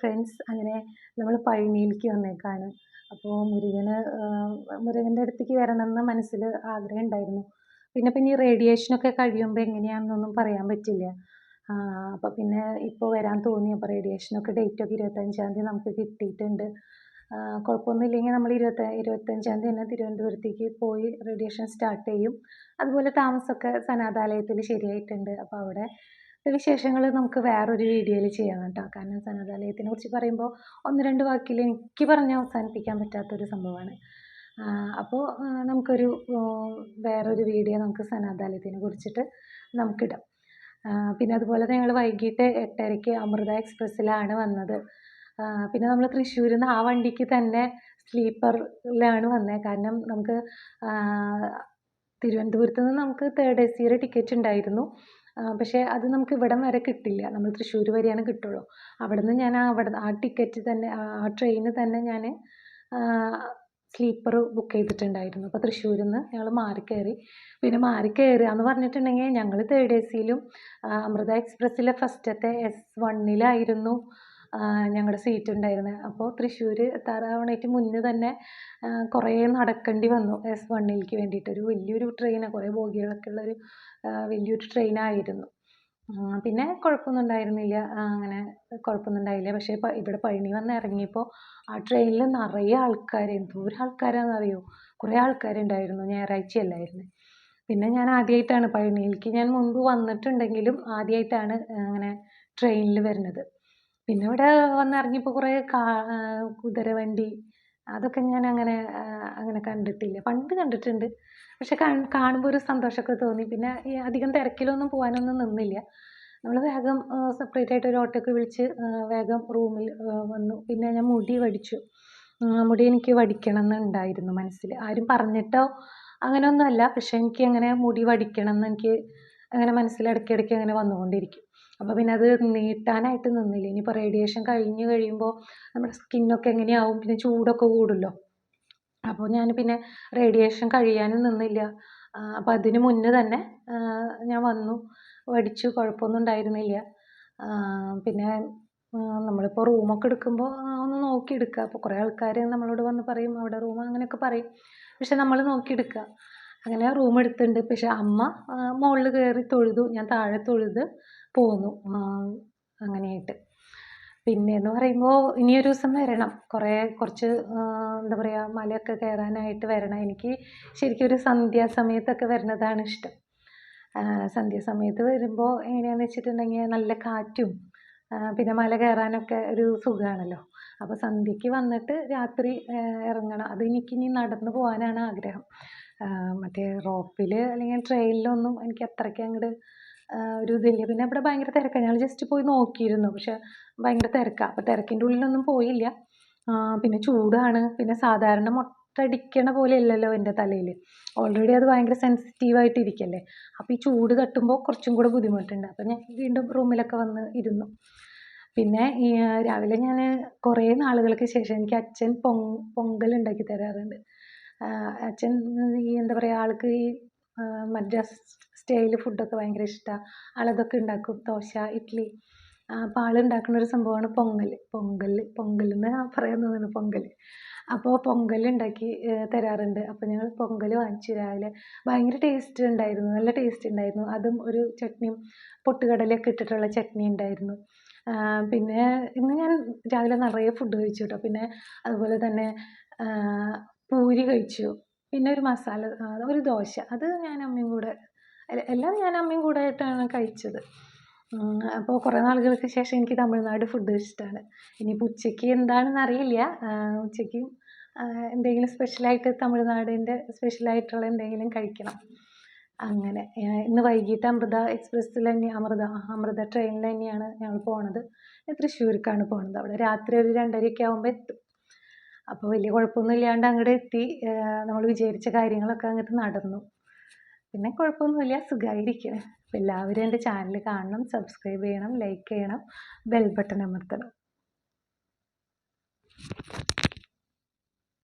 Friends അങ്ങനെ നമ്മൾ പഴനിയിലേക്ക് വന്നേക്കാണ്. അപ്പോൾ മുരുകന് മുരുകന്റെ അടുത്തേക്ക് വരണം എന്ന് മനസ്സിൽ ആഗ്രഹം ഉണ്ടായിരുന്നു. പിന്നെ പിന്നെ ഈ റേഡിയേഷനൊക്കെ കഴിയുമ്പോൾ എങ്ങനെയാണെന്നൊന്നും പറയാൻ പറ്റില്ല. അപ്പോൾ പിന്നെ ഇപ്പോൾ വരാൻ തോന്നി അപ്പോൾ റേഡിയേഷനൊക്കെ ഡേറ്റൊക്കെ ഇരുപത്തഞ്ചാം തീയതി നമുക്ക് കിട്ടിയിട്ടുണ്ട്. കുഴപ്പമൊന്നുമില്ലെങ്കിൽ നമ്മൾ ഇരുപത്തി ഇരുപത്തഞ്ചാം തീയതി തന്നെ തിരുവനന്തപുരത്തേക്ക് പോയി റേഡിയേഷൻ സ്റ്റാർട്ട് ചെയ്യും. അതുപോലെ താമസമൊക്കെ സനാതാലയത്തിൽ ശരിയായിട്ടുണ്ട്. അപ്പോൾ അവിടെ വിശേഷങ്ങൾ നമുക്ക് വേറൊരു വീഡിയോയിൽ ചെയ്യാം കേട്ടോ. കാരണം സനാതാലയത്തിനെ കുറിച്ച് പറയുമ്പോൾ ഒന്ന് രണ്ട് വാക്കിൽ എനിക്ക് പറഞ്ഞ് അവസാനിപ്പിക്കാൻ പറ്റാത്തൊരു സംഭവമാണ്. അപ്പോൾ നമുക്കൊരു വേറൊരു വീഡിയോ നമുക്ക് സനാതാലയത്തിനെ കുറിച്ചിട്ട് നമുക്കിടാം. പിന്നെ അതുപോലെ ഞങ്ങൾ വൈകിട്ട് എട്ടരയ്ക്ക് അമൃത എക്സ്പ്രസ്സിലാണ് വന്നത്. പിന്നെ നമ്മൾ തൃശ്ശൂരിൽ നിന്ന് ആ വണ്ടിക്ക് തന്നെ സ്ലീപ്പറിലാണ് വന്നത് കാരണം നമുക്ക് തിരുവനന്തപുരത്ത് നിന്ന് നമുക്ക് തേർഡ് എ സിയുടെ ടിക്കറ്റ് ഉണ്ടായിരുന്നു. പക്ഷേ അത് നമുക്ക് ഇവിടം വരെ കിട്ടില്ല. നമ്മൾ തൃശ്ശൂർ വരെയാണ് കിട്ടുള്ളൂ. അവിടെ നിന്ന് ഞാൻ അവിടെ ആ ടിക്കറ്റ് തന്നെ ആ ട്രെയിന് തന്നെ ഞാൻ സ്ലീപ്പർ ബുക്ക് ചെയ്തിട്ടുണ്ടായിരുന്നു. അപ്പോൾ തൃശ്ശൂരിൽ നിന്ന് ഞങ്ങൾ മാറിക്കയറി പിന്നെ മാറിക്കയറുക എന്ന് പറഞ്ഞിട്ടുണ്ടെങ്കിൽ ഞങ്ങൾ തേർഡ് എ സിയിലും അമൃത എക്സ്പ്രസ്സിലെ ഫസ്റ്റത്തെ എസ് വണ്ണിലായിരുന്നു ഞങ്ങളുടെ സീറ്റ് ഉണ്ടായിരുന്നത് അപ്പോൾ തൃശ്ശൂർ എത്താറാവണേറ്റ് മുന്നേ തന്നെ കുറേ നടക്കേണ്ടി വന്നു എസ് വണ്ണിലേക്ക് വേണ്ടിയിട്ട് ഒരു വലിയൊരു ട്രെയിനാണ് കുറേ ബോഗികളൊക്കെ ഉള്ളൊരു വലിയൊരു ട്രെയിനായിരുന്നു. പിന്നെ കുഴപ്പമൊന്നും ഉണ്ടായിരുന്നില്ല അങ്ങനെ കുഴപ്പമൊന്നും ഉണ്ടായില്ല പക്ഷേ ഇവിടെ പഴനി വന്ന് ഇറങ്ങിയപ്പോൾ ആ ട്രെയിനിൽ നിറയെ ആൾക്കാർ എന്തോരം ആൾക്കാരാണെന്നറിയോ കുറേ ആൾക്കാരുണ്ടായിരുന്നു. ഞായറാഴ്ച അല്ലായിരുന്നു പിന്നെ ഞാൻ ആദ്യമായിട്ടാണ് പഴനിയിലേക്ക് ഞാൻ മുൻപ് വന്നിട്ടുണ്ടെങ്കിലും ആദ്യമായിട്ടാണ് അങ്ങനെ ട്രെയിനിൽ വരുന്നത്. പിന്നെ ഇവിടെ വന്നിറങ്ങിയപ്പോൾ കുറേ കാ കുതിരവണ്ടി അതൊക്കെ ഞാൻ അങ്ങനെ അങ്ങനെ കണ്ടിട്ടില്ല. പണ്ട് കണ്ടിട്ടുണ്ട്. പക്ഷെ കാണുമ്പോൾ ഒരു സന്തോഷമൊക്കെ തോന്നി. പിന്നെ അധികം തിരക്കിലൊന്നും പോകാനൊന്നും നിന്നില്ല. നമ്മൾ വേഗം സെപ്പറേറ്റ് ആയിട്ട് ഒരു ഓട്ടോയൊക്കെ വിളിച്ച് വേഗം റൂമിൽ വന്നു. പിന്നെ ഞാൻ മുടി വടിച്ചു. മുടി എനിക്ക് വടിക്കണം എന്നുണ്ടായിരുന്നു മനസ്സിൽ. ആരും പറഞ്ഞിട്ടോ അങ്ങനെയൊന്നുമല്ല. പക്ഷെ എനിക്ക് അങ്ങനെ മുടി വടിക്കണം എന്ന് എനിക്ക് അങ്ങനെ മനസ്സിൽ ഇടയ്ക്കിടയ്ക്ക് അങ്ങനെ വന്നുകൊണ്ടിരിക്കും. അപ്പോൾ പിന്നെ അത് നീട്ടാനായിട്ട് നിന്നില്ല. ഇനിയിപ്പോൾ റേഡിയേഷൻ കഴിഞ്ഞ് കഴിയുമ്പോൾ നമ്മുടെ സ്കിന്നൊക്കെ എങ്ങനെയാവും? പിന്നെ ചൂടൊക്കെ കൂടുമല്ലോ അപ്പോൾ ഞാൻ പിന്നെ റേഡിയേഷൻ കഴിയാനും നിന്നില്ല. അപ്പം അതിന് മുന്നേ തന്നെ ഞാൻ വന്നു. പഠിച്ചു. കുഴപ്പമൊന്നും ഉണ്ടായിരുന്നില്ല. പിന്നെ നമ്മളിപ്പോൾ റൂമൊക്കെ എടുക്കുമ്പോൾ ഒന്ന് നോക്കി എടുക്കുക. അപ്പോൾ കുറേ ആൾക്കാർ നമ്മളോട് വന്ന് പറയും അവിടെ റൂം അങ്ങനെയൊക്കെ പറയും. പക്ഷെ നമ്മൾ നോക്കി എടുക്കുക. അങ്ങനെ റൂം എടുത്തിട്ടുണ്ട്. പക്ഷെ അമ്മ മുകളിൽ കയറി തൊഴുതു. ഞാൻ താഴെ തൊഴുത് പോന്നു. അങ്ങനെയായിട്ട്. പിന്നെയെന്ന് പറയുമ്പോൾ ഇനിയൊരു ദിവസം വരണം. കുറേ കുറച്ച് എന്താ പറയുക മലയൊക്കെ കയറാനായിട്ട് വരണം. എനിക്ക് ശരിക്കും ഒരു സന്ധ്യാസമയത്തൊക്കെ വരുന്നതാണ് ഇഷ്ടം. സന്ധ്യാസമയത്ത് വരുമ്പോൾ എങ്ങനെയാണെന്ന് വെച്ചിട്ടുണ്ടെങ്കിൽ നല്ല കാറ്റും പിന്നെ മല കയറാനൊക്കെ ഒരു സുഖമാണല്ലോ അപ്പോൾ സന്ധ്യയ്ക്ക് വന്നിട്ട് രാത്രി ഇറങ്ങണം. അത് എനിക്കിനി നടന്നു പോകാനാണ് ആഗ്രഹം. മറ്റേ റോപ്പിൽ അല്ലെങ്കിൽ ട്രെയിനിലൊന്നും എനിക്ക് അത്രയ്ക്ക് അങ്ങോട്ട് ഒരു ഇതില്ല. പിന്നെ അവിടെ ഭയങ്കര തിരക്കാണ് ഞങ്ങൾ ജസ്റ്റ് പോയി നോക്കിയിരുന്നു. പക്ഷെ ഭയങ്കര തിരക്കാണ് അപ്പോൾ തിരക്കിന്റെ ഉള്ളിലൊന്നും പോയില്ല. പിന്നെ ചൂടാണ്. പിന്നെ സാധാരണ മൊട്ടടിക്കണ പോലെ ഇല്ലല്ലോ എന്റെ തലയിൽ ഓൾറെഡി അത് ഭയങ്കര സെൻസിറ്റീവ് ഇരിക്കല്ലേ അപ്പോൾ ഈ ചൂട് തട്ടുമ്പോൾ കുറച്ചും കൂടെ ബുദ്ധിമുട്ടുണ്ട്. അപ്പോൾ ഞാൻ വീണ്ടും റൂമിലൊക്കെ വന്ന് ഇരുന്നു. പിന്നെ രാവിലെ ഞാൻ കുറേ നാളുകൾക്ക് ശേഷം എനിക്ക് അച്ഛൻ പൊങ് പൊങ്കൽ ഉണ്ടാക്കി തരാറുണ്ട്. അച്ഛൻ ഈ എന്താ പറയുക ആൾക്ക് ഈ മദ്രാസ് സ്റ്റൈൽ ഫുഡൊക്കെ ഭയങ്കര ഇഷ്ടമാണ് ആളതൊക്കെ ഉണ്ടാക്കും ദോശ ഇഡ്ഡലി അപ്പോൾ ആൾ ഉണ്ടാക്കുന്ന ഒരു സംഭവമാണ് പൊങ്കൽ പൊങ്കൽ പൊങ്കൽ എന്ന് പറയുന്നതാണ് പൊങ്കൽ അപ്പോൾ പൊങ്കൽ ഉണ്ടാക്കി തരാറുണ്ട്. അപ്പോൾ ഞങ്ങൾ പൊങ്കൽ വാങ്ങിച്ചു രാവിലെ. ഭയങ്കര ടേസ്റ്റ് ഉണ്ടായിരുന്നു നല്ല ടേസ്റ്റ് ഉണ്ടായിരുന്നു. അതും ഒരു ചട്നിയും പൊട്ടുകടലയൊക്കെ ഇട്ടിട്ടുള്ള ചട്നി ഉണ്ടായിരുന്നു. പിന്നെ ഇന്ന് ഞാൻ രാവിലെ നിറയെ ഫുഡ് കഴിച്ചു കേട്ടോ. പിന്നെ അതുപോലെ തന്നെ പൂരി കഴിച്ചു. പിന്നെ ഒരു മസാല ഒരു ദോശ. അത് ഞാൻ അമ്മയും കൂടെ എല്ലാം ഞാൻ അമ്മയും കൂടെ ആയിട്ടാണ് കഴിച്ചത്. അപ്പോൾ കുറേ നാളുകൾക്ക് ശേഷം എനിക്ക് തമിഴ്നാട് ഫുഡ് ഇഷ്ടമാണ് ഇനിയിപ്പോൾ ഉച്ചയ്ക്ക് എന്താണെന്ന് അറിയില്ല. ഉച്ചയ്ക്കും എന്തെങ്കിലും സ്പെഷ്യലായിട്ട് തമിഴ്നാടിന്റെ സ്പെഷ്യലായിട്ടുള്ള എന്തെങ്കിലും കഴിക്കണം. അങ്ങനെ ഇന്ന് വൈകിട്ട് അമൃത എക്സ്പ്രസ്സിൽ തന്നെ അമൃത അമൃത ട്രെയിനിൽ തന്നെയാണ് ഞങ്ങൾ പോണത്. തൃശ്ശൂർക്കാണ് പോണത് അവിടെ. രാത്രി ഒരു രണ്ടരയൊക്കെ ആകുമ്പോൾ എത്തും. അപ്പോൾ വലിയ കുഴപ്പമൊന്നും ഇല്ലാണ്ട് അങ്ങോട്ട് എത്തി. നമ്മൾ വിചാരിച്ച കാര്യങ്ങളൊക്കെ അങ്ങോട്ട് നടന്നു. പിന്നെ കുഴപ്പമൊന്നുമില്ല സുഖമായിരിക്കണം അപ്പോൾ എല്ലാവരും എന്റെ ചാനൽ കാണണം സബ്സ്ക്രൈബ് ചെയ്യണം ലൈക്ക് ചെയ്യണം ബെൽ ബട്ടൺ അമർത്തണം.